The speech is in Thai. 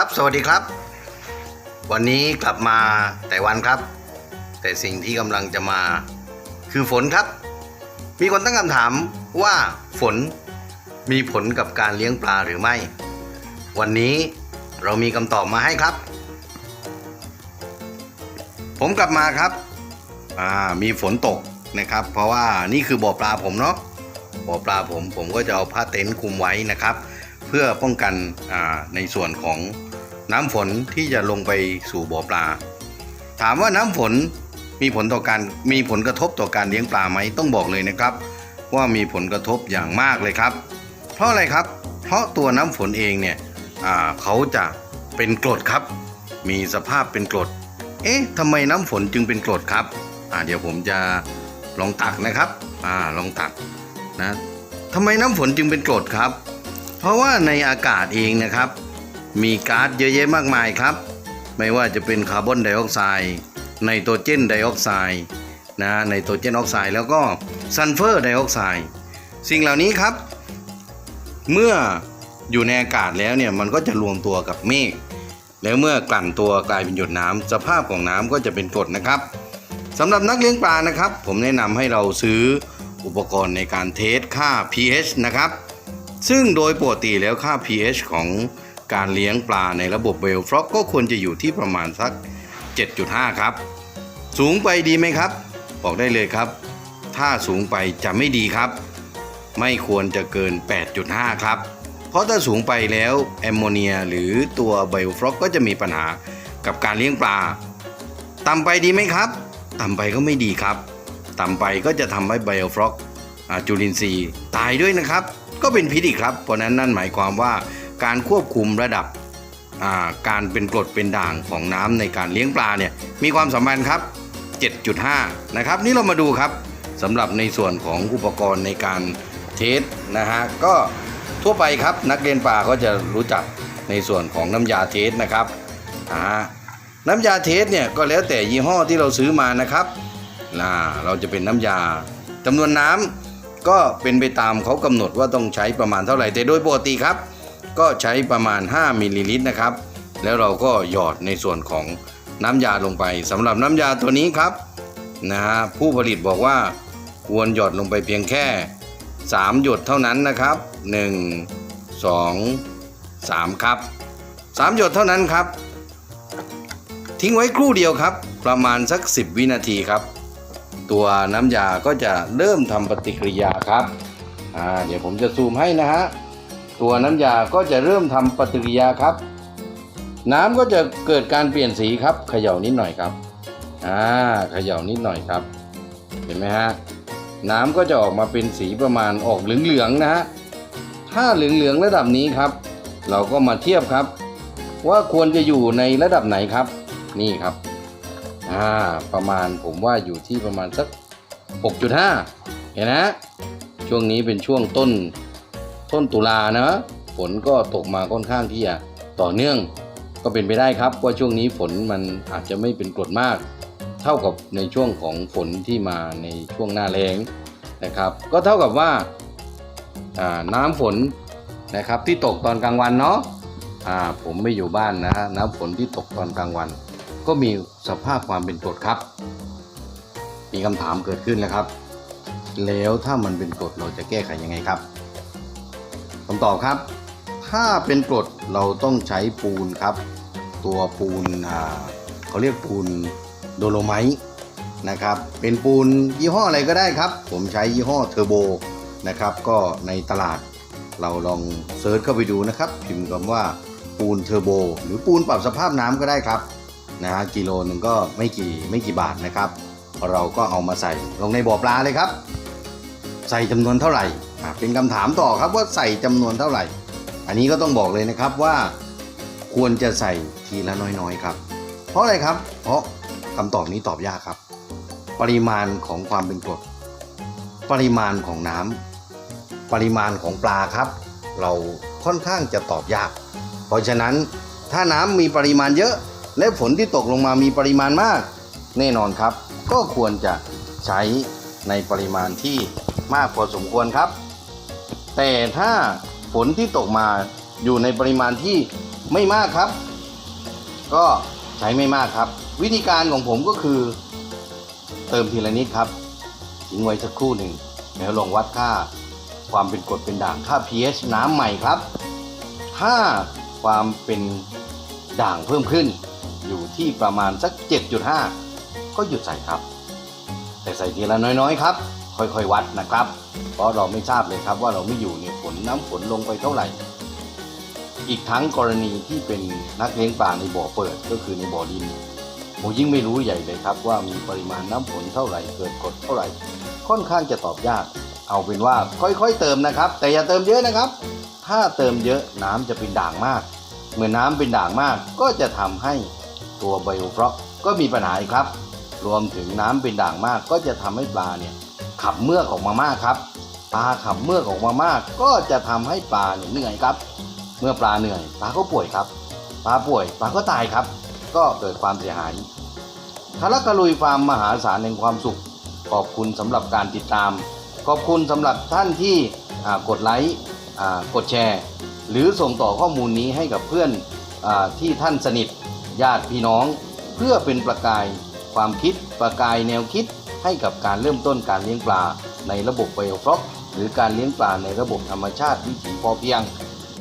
ครับสวัสดีครับ วันนี้กลับมาแต่วันครับ แต่สิ่งที่กำลังจะมาคือฝนครับ มีคนตั้งคำถามว่าฝนมีผลกับการเลี้ยงปลาหรือไม่ วันนี้เรามีคำตอบมาให้ครับ ผมกลับมาครับอ่ามีฝนตกนะครับ เพราะว่านี่คือบ่อปลาผมเนาะบ่อปลาผมผมก็จะเอาผ้าเต็นท์คุมไว้นะครับเพื่อป้องกันในส่วนของ น้ำฝนที่จะลงไปสู่บ่อปลา ถามว่าน้ำฝนมีผลต่อการมีผลกระทบต่อการเลี้ยงปลาไหมต้องบอกเลยนะครับ ว่ามีผลกระทบอย่างมากเลยครับ เพราะอะไรครับ เพราะตัวน้ำฝนเองเนี่ยเขาจะเป็นกรดครับ มีสภาพเป็นกรดเอ๊ะทำไมน้ำฝนจึงเป็นกรดครับเดี๋ยวผมจะลองตักนะครับอลองตักนะทำไมน้ำฝนจึงเป็นกรดครับ เพราะว่าในอากาศเองนะครับ มีก๊าซเยอะแยะมากมายครับ ไม่ว่าจะเป็นคาร์บอนไดออกไซด์ไนโตรเจนไดออกไซด์นะไนโตรเจนออกไซด์แล้วก็ซัลเฟอร์ไดออกไซด์สิ่งเหล่านี้ครับ เมื่ออยู่ในอากาศแล้วเนี่ยมันก็จะรวมตัวกับเมฆแล้วเมื่อกลั่นตัวกลายเป็นหยดน้ำสภาพของน้ำก็จะเป็นกรดนะครับสำหรับนักเลี้ยงปลานะครับ ผมแนะนำให้เราซื้ออุปกรณ์ในการเทสค่า pH นะครับ ซึ่งโดยปกติแล้วค่า pH ของ การเลี้ยงปลาในระบบเวลฟล็อกก็ควรจะอยู่ที่ประมาณสัก 7.5 ครับ สูงไปดีไหมครับ บอกได้เลยครับ ถ้าสูงไปจะไม่ดีครับ ไม่ควรจะเกิน 8.5 ครับ เพราะถ้าสูงไปแล้วแอมโมเนียหรือตัวไบโอฟล็อกก็จะมีปัญหากับการเลี้ยงปลา ต่ำไปดีไหมครับ ต่ำไปก็ไม่ดีครับ ต่ำไปก็จะทำให้ไบโอฟล็อกจุลินทรีย์ตายด้วยนะครับ ก็เป็นพิษอีกครับ เพราะนั้นนั่นหมายความว่า การควบคุมระดับาการเป็นกรดเป็นด่างของน้ำในการเลี้ยงปลาเนี่ยมีความสัมพันธ์ครับ 7.5 นะครับ นี่เรามาดูครับสำหรับในส่วนของอุปกรณ์ในการเทสนะฮะก็ทั่วไปครับนักเรียนปลาก็จะรู้จักในส่วนของน้ำยาเทสนะครับอ่าน้ำยาเทสเนี่ยก็แล้วแต่ยี่ห้อที่เราซื้อมานะครับนะเราจะเป็นน้ำยาจำนวนน้ำก็เป็นไปตามเขากำหนดว่าต้องใช้ประมาณเท่าไหร่แต่โดยปกติครับ ก็ใช้ประมาณ 5มิลลิลิตรนะครับ แล้วเราก็หยอดในส่วนของน้ำยาลงไปสำหรับน้ำยาตัวนี้ครับนะฮะผู้ผลิตบอกว่าควรหยอดลงไปเพียงแค่ 3 หยดเท่านั้นนะครับ 1 2 3 ครับ 3 หยดเท่านั้นครับ ทิ้งไว้ครู่เดียวครับ ประมาณสัก 10 วินาทีครับ ตัวน้ำยาก็จะเริ่มทำปฏิกิริยาครับอ่าเดี๋ยวผมจะซูมให้นะฮะ ตัวน้ำยาก็จะเริ่มทำปฏิกิริยาครับ น้ำก็จะเกิดการเปลี่ยนสีครับเขย่านิดหน่อยครับอ่าเขย่านิดหน่อยครับ เห็นไหมฮะน้ำก็จะออกมาเป็นสีประมาณออกเหลืองๆนะฮะถ้าเหลืองๆระดับนี้ครับ เราก็มาเทียบครับ ว่าควรจะอยู่ในระดับไหนครับ นี่ครับอ่าประมาณผมว่าอยู่ที่ประมาณสัก 6.5 เห็นนะช่วงนี้เป็นช่วงต้น ต้นตุลานะฝนก็ตกมาค่อนข้างที่จะต่อเนื่องก็เป็นไปได้ครับว่าช่วงนี้ฝนมันอาจจะไม่เป็นกรดมาก เท่ากับในช่วงของฝนที่มาในช่วงหน้าแล้งนะครับ ก็เท่ากับว่าน้ำฝนนะครับที่ตกตอนกลางวันเนาะอ่าผมไม่อยู่บ้านนะฮะน้ำฝนที่ตกตอนกลางวัน ก็มีสภาพความเป็นกรดครับ มีคำถามเกิดขึ้นแล้วครับ แล้วถ้ามันเป็นกรดเราจะแก้ไขยังไงครับ คำตอบครับ ถ้าเป็นกรดเราต้องใช้ปูนครับ ตัวปูนเขาเรียกปูนโดโลไมต์นะครับ เป็นปูนยี่ห้ออะไรก็ได้ครับ ผมใช้ยี่ห้อเทอร์โบนะครับ ก็ในตลาดเราลองเซิร์ชเข้าไปดูนะครับ พิมพ์คำว่าปูนเทอร์โบ หรือปูนปรับสภาพน้ำก็ได้ครับนะฮะกิโลหนึ่งก็ไม่กี่ไม่กี่บาทนะครับ เราก็เอามาใส่ลงในบ่อปลาเลยครับ ใส่จำนวนเท่าไหร่ เป็นคำถามต่อครับว่าใส่จำนวนเท่าไหร่ อันนี้ก็ต้องบอกเลยนะครับว่าควรจะใส่ทีละน้อยๆครับ เพราะอะไรครับ เพราะคำตอบนี้ตอบยากครับ ปริมาณของความเป็นกรดปริมาณของน้ำปริมาณของปลาครับ เราค่อนข้างจะตอบยาก เพราะฉะนั้นถ้าน้ำมีปริมาณเยอะ และฝนที่ตกลงมามีปริมาณมาก แน่นอนครับ ก็ควรจะใช้ในปริมาณที่มากพอสมควรครับ แต่ถ้าฝนที่ตกมาอยู่ในปริมาณที่ไม่มากครับ ก็ใช้ไม่มากครับ วิธีการของผมก็คือ เติมทีละนิดครับทิ้งไว้สักครู่หนึ่งแล้วลองวัดค่าความเป็นกรดเป็นด่างค่า pH น้ำใหม่ครับ ถ้าความเป็นด่างเพิ่มขึ้น อยู่ที่ประมาณสัก 7.5 ก็หยุดใส่ครับ แต่ใส่ทีละน้อยๆครับ ค่อยๆวัดนะครับ เพราะเราไม่ทราบเลยครับว่าเราไม่อยู่เนี่ยฝนน้ำฝนลงไปเท่าไหร่ อีกทั้งกรณีที่เป็นนักเลี้ยงปลาในบ่อเปิดก็คือในบ่อดินผมยิ่งไม่รู้ใหญ่เลยครับว่ามีปริมาณน้ำฝนเท่าไหร่เกิดกดเท่าไหร่ ค่อนข้างจะตอบยาก เอาเป็นว่าค่อยๆเติมนะครับ แต่อย่าเติมเยอะนะครับ ถ้าเติมเยอะน้ำจะเป็นด่างมาก เมื่อน้ำเป็นด่างมากก็จะทำให้ตัวไบโอฟล็อกก็มีปัญหาครับ รวมถึงน้ำเป็นด่างมากก็จะทำให้ปลาเนี่ย ขับเมือกออกมามากครับปลาขับเมือกออกมามาก ก็จะทำให้ปลาเหนื่อยครับ เมื่อปลาเหนื่อยปลาก็ป่วยครับปลาป่วยปลาก็ตายครับ ก็เกิดความเสียหายทารักกะลุยฟาร์มมหาศาลแห่งความสุข ขอบคุณสำหรับการติดตาม ขอบคุณสำหรับท่านที่กดไลค์กดแชร์ หรือส่งต่อข้อมูลนี้ให้กับเพื่อนอที่ท่านสนิทญาติพี่น้อง เพื่อเป็นประกายความคิดประกายแนวคิด ให้กับการเริ่มต้นการเลี้ยงปลาในระบบไบโอฟล็อกหรือการเลี้ยงปลาในระบบธรรมชาติวิถีพอเพียง